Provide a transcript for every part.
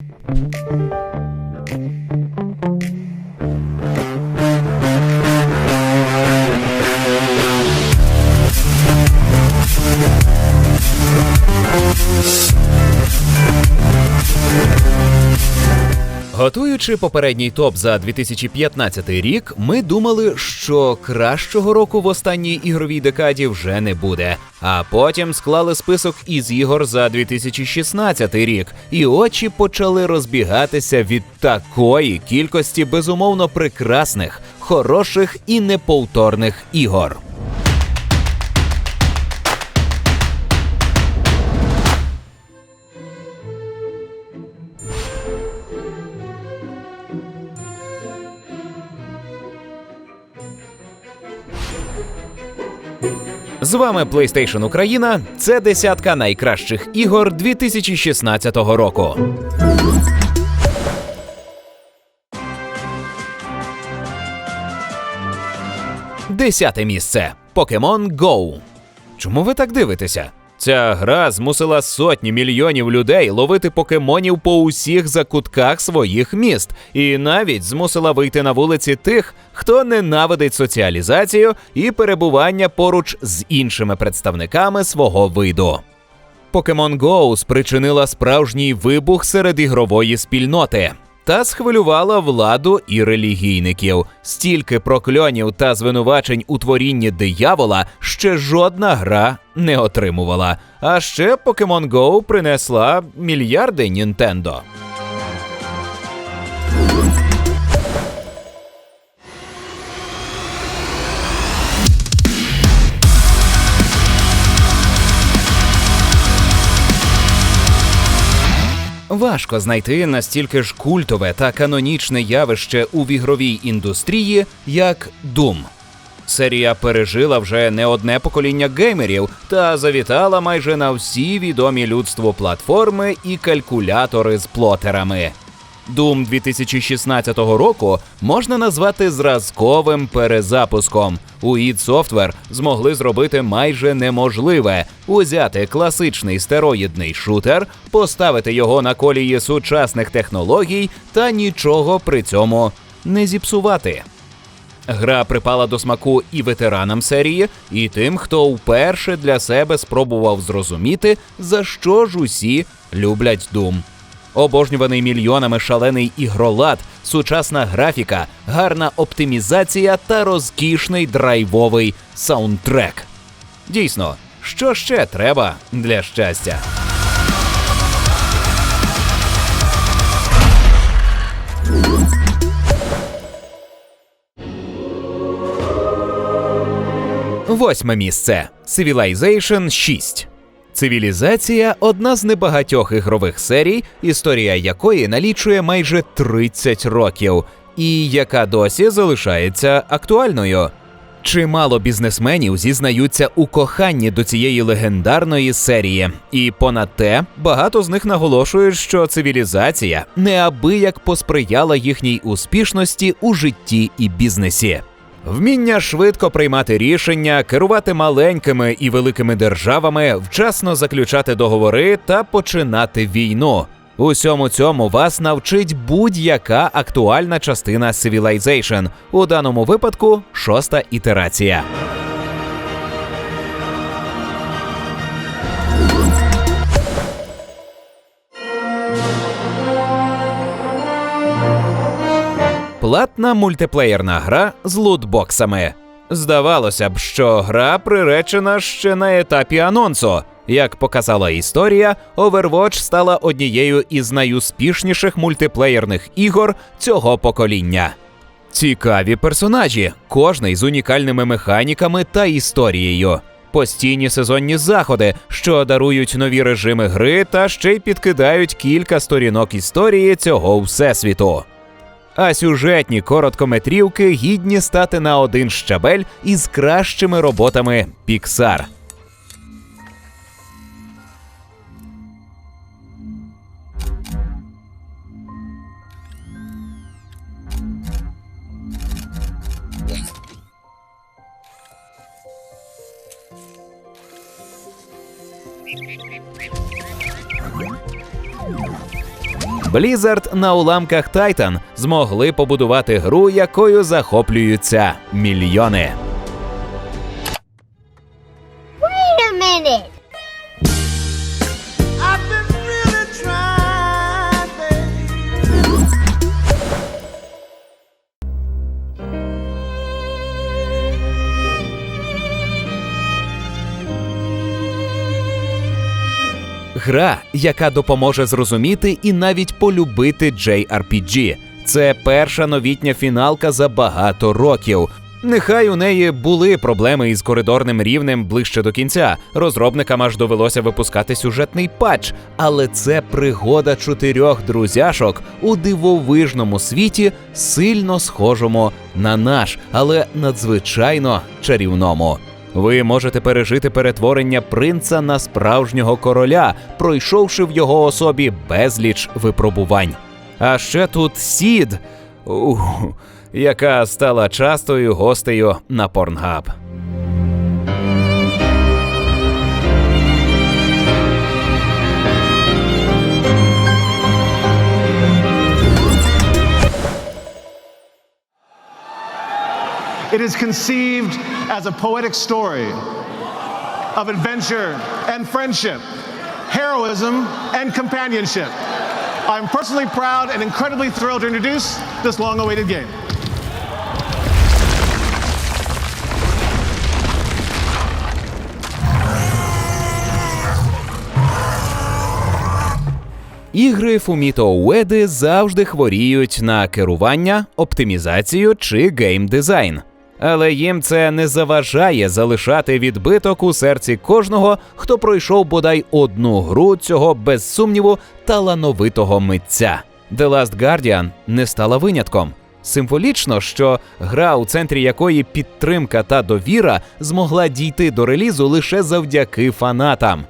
Thank you. Готуючи попередній топ за 2015 рік, ми думали, що кращого року в останній ігровій декаді вже не буде. А потім склали список із ігор за 2016 рік, і очі почали розбігатися від такої кількості безумовно прекрасних, хороших і неповторних ігор. З вами PlayStation Україна. Це десятка найкращих ігор 2016 року. Десяте місце Pokemon Go. Чому ви так дивитеся? Ця гра змусила сотні мільйонів людей ловити покемонів по усіх закутках своїх міст, і навіть змусила вийти на вулиці тих, хто ненавидить соціалізацію і перебування поруч з іншими представниками свого виду. Pokemon Go спричинила справжній вибух серед ігрової спільноти та схвилювала владу і релігійників. Стільки прокльонів та звинувачень у творінні диявола ще жодна гра не отримувала. А ще Pokemon Go принесла мільярди Nintendo. Важко знайти настільки ж культове та канонічне явище у вігровій індустрії, як Doom. Серія пережила вже не одне покоління геймерів та завітала майже на всі відомі людству платформи і калькулятори з плотерами. Doom 2016 року можна назвати зразковим перезапуском. У id Software змогли зробити майже неможливе узяти класичний стероїдний шутер, поставити його на колії сучасних технологій та нічого при цьому не зіпсувати. Гра припала до смаку і ветеранам серії, і тим, хто вперше для себе спробував зрозуміти, за що ж усі люблять Doom. Обожнюваний мільйонами шалений ігролад, сучасна графіка, гарна оптимізація та розкішний драйвовий саундтрек. Дійсно, що ще треба для щастя? Восьме місце Civilization 6. Цивілізація одна з небагатьох ігрових серій, історія якої налічує майже 30 років, і яка досі залишається актуальною. Чимало бізнесменів зізнаються у коханні до цієї легендарної серії, і понад те багато з них наголошують, що цивілізація неабияк посприяла їхній успішності у житті і бізнесі. Вміння швидко приймати рішення, керувати маленькими і великими державами, вчасно заключати договори та починати війну. Усьому цьому вас навчить будь-яка актуальна частина Civilization, у даному випадку шоста ітерація. Платна мультиплеєрна гра з лутбоксами. Здавалося б, що гра приречена ще на етапі анонсу. Як показала історія, Overwatch стала однією із найуспішніших мультиплеєрних ігор цього покоління. Цікаві персонажі, кожний з унікальними механіками та історією. Постійні сезонні заходи, що дарують нові режими гри та ще й підкидають кілька сторінок історії цього всесвіту. А сюжетні короткометрівки гідні стати на один щабель із кращими роботами Pixar. Blizzard на уламках Titan змогли побудувати гру, якою захоплюються мільйони. Гра, яка допоможе зрозуміти і навіть полюбити JRPG. Це перша новітня фіналка за багато років. Нехай у неї були проблеми із коридорним рівнем ближче до кінця. Розробникам аж довелося випускати сюжетний патч, але це пригода чотирьох друзяшок у дивовижному світі, сильно схожому на наш, але надзвичайно чарівному. Ви можете пережити перетворення принца на справжнього короля, пройшовши в його особі безліч випробувань. А ще тут Сід, ух, яка стала частою гостею на Порнхаб. It is conceived as a poetic story of adventure and friendship, heroism and companionship. I'm personally proud and incredibly thrilled to introduce this long awaited game. Ігри Фуміто Уеди завжди хворіють на керування, оптимізацію чи геймдизайн. Але їм це не заважає залишати відбиток у серці кожного, хто пройшов бодай одну гру цього без сумніву талановитого митця. The Last Guardian не стала винятком. Символічно, що гра, у центрі якої підтримка та довіра змогла дійти до релізу лише завдяки фанатам.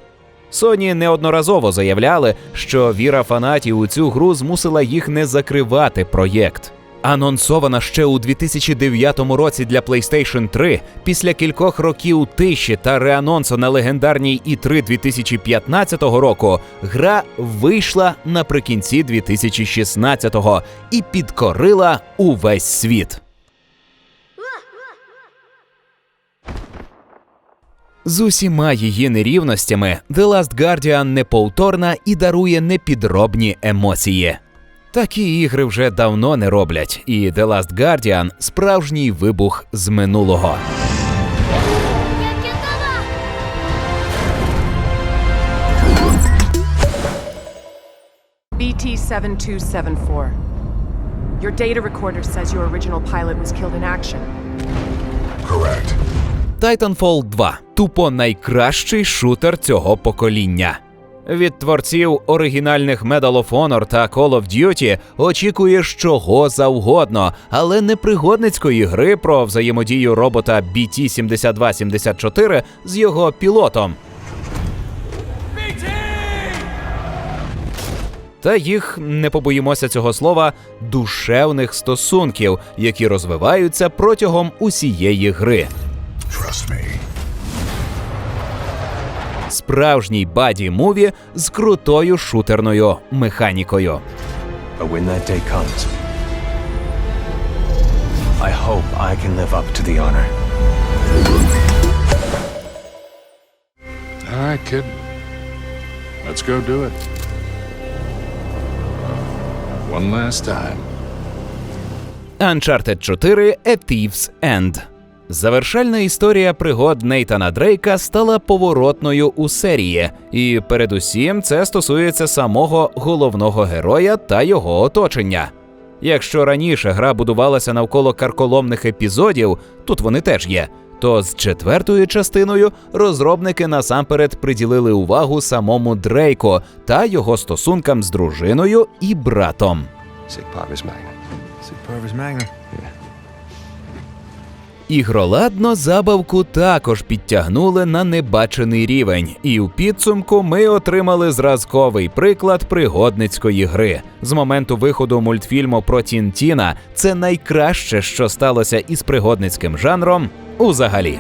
Sony неодноразово заявляли, що віра фанатів у цю гру змусила їх не закривати проєкт. Анонсована ще у 2009 році для PlayStation 3, після кількох років тиші та реанонсу на легендарній E3 2015 року, гра вийшла наприкінці 2016-го і підкорила увесь світ. З усіма її нерівностями The Last Guardian неповторна і дарує непідробні емоції. Такі ігри вже давно не роблять, і The Last Guardian – справжній вибух з минулого. BT 7274. Your data recorder says your original pilot was killed in action. Correct. Titanfall 2 тупо найкращий шутер цього покоління. Від творців оригінальних Medal of Honor та Call of Duty очікуєш чого завгодно, але не пригодницької гри про взаємодію робота BT-7274 з його пілотом. Та їх не побоїмося цього слова душевних стосунків, які розвиваються протягом усієї гри. Trust me. Справжній баді муві з крутою шутерною механікою. But when that day comes, I hope I can live up to the honor. All right, kid. Let's go do it. One last time. Uncharted 4 A Thief's End. Завершальна історія пригод Нейтана Дрейка стала поворотною у серії, і передусім це стосується самого головного героя та його оточення. Якщо раніше гра будувалася навколо карколомних епізодів, тут вони теж є. То з четвертою частиною розробники насамперед приділили увагу самому Дрейку та його стосункам з дружиною і братом. Magna. Magna. Ігроладно забавку також підтягнули на небачений рівень, і у підсумку ми отримали зразковий приклад пригодницької гри. З моменту виходу мультфільму про Тінтіна це найкраще, що сталося із пригодницьким жанром узагалі.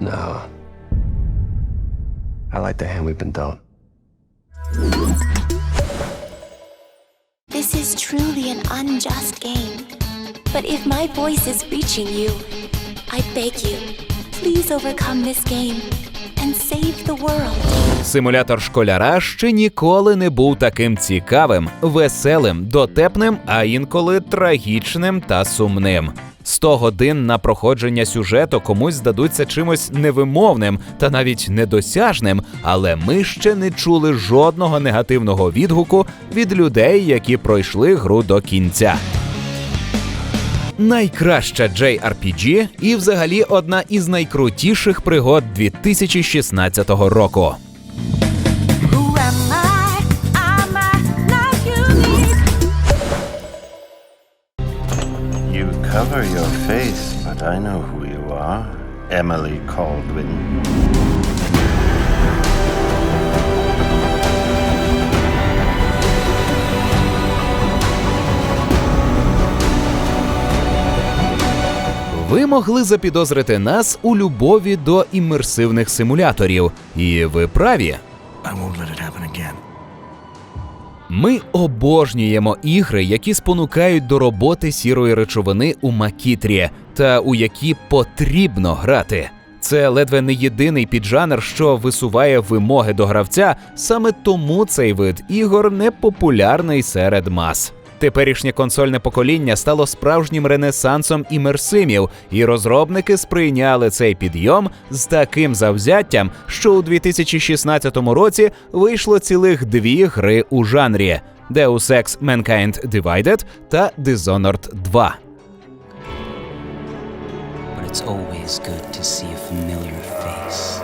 No. I like the hand we've been dealt. This is truly an unjust game. But if my voice is reaching you, I beg you, please overcome this game and save the world. Симулятор школяра ще ніколи не був таким цікавим, веселим, дотепним, а інколи трагічним та сумним. 100 годин на проходження сюжету комусь здадуться чимось невимовним та навіть недосяжним, але ми ще не чули жодного негативного відгуку від людей, які пройшли гру до кінця. Найкраща JRPG і взагалі одна із найкрутіших пригод 2016 року. Cover your face, but I know who you are. Emily Caldwin. Ви могли запідозрити нас у любові до імерсивних симуляторів, і ви праві. I won't let it happen again. Ми обожнюємо ігри, які спонукають до роботи сірої речовини у макітрі, та у які потрібно грати. Це ледве не єдиний піджанр, що висуває вимоги до гравця, саме тому цей вид ігор не популярний серед мас. Теперішнє консольне покоління стало справжнім ренесансом імерсимів, і розробники сприйняли цей підйом з таким завзяттям, що у 2016 році вийшло цілих дві гри у жанрі: Deus Ex Mankind Divided та Dishonored 2. it's always good to see a familiar face.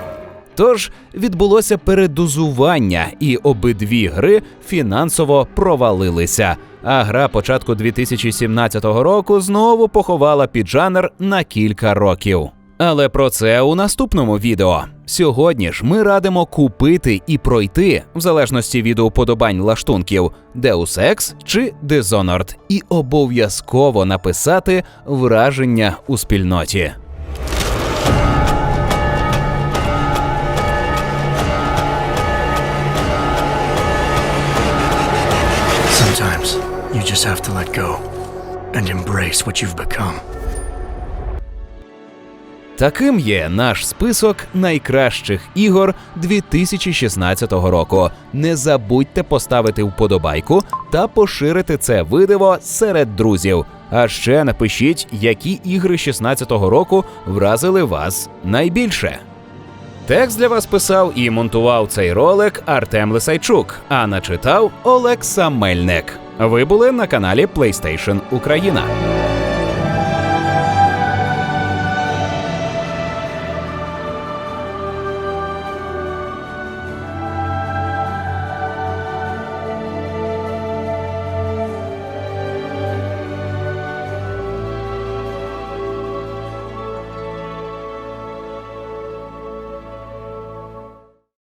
Тож відбулося передозування, і обидві гри фінансово провалилися. А гра початку 2017 року знову поховала піджанр на кілька років. Але про це у наступному відео. Сьогодні ж ми радимо купити і пройти, в залежності від уподобань лаштунків, Deus Ex чи Dishonored, і обов'язково написати враження у спільноті. You just have to let go and embrace what you've become. Таким є наш список найкращих ігор 2016 року. Не забудьте поставити вподобайку та поширити це видео серед друзів. А ще напишіть, які ігри 16 року вразили вас найбільше. Текст для вас писав і монтував цей ролик Артем Лисайчук, а начитав Олекса Мельник. Ви були на каналі PlayStation Україна.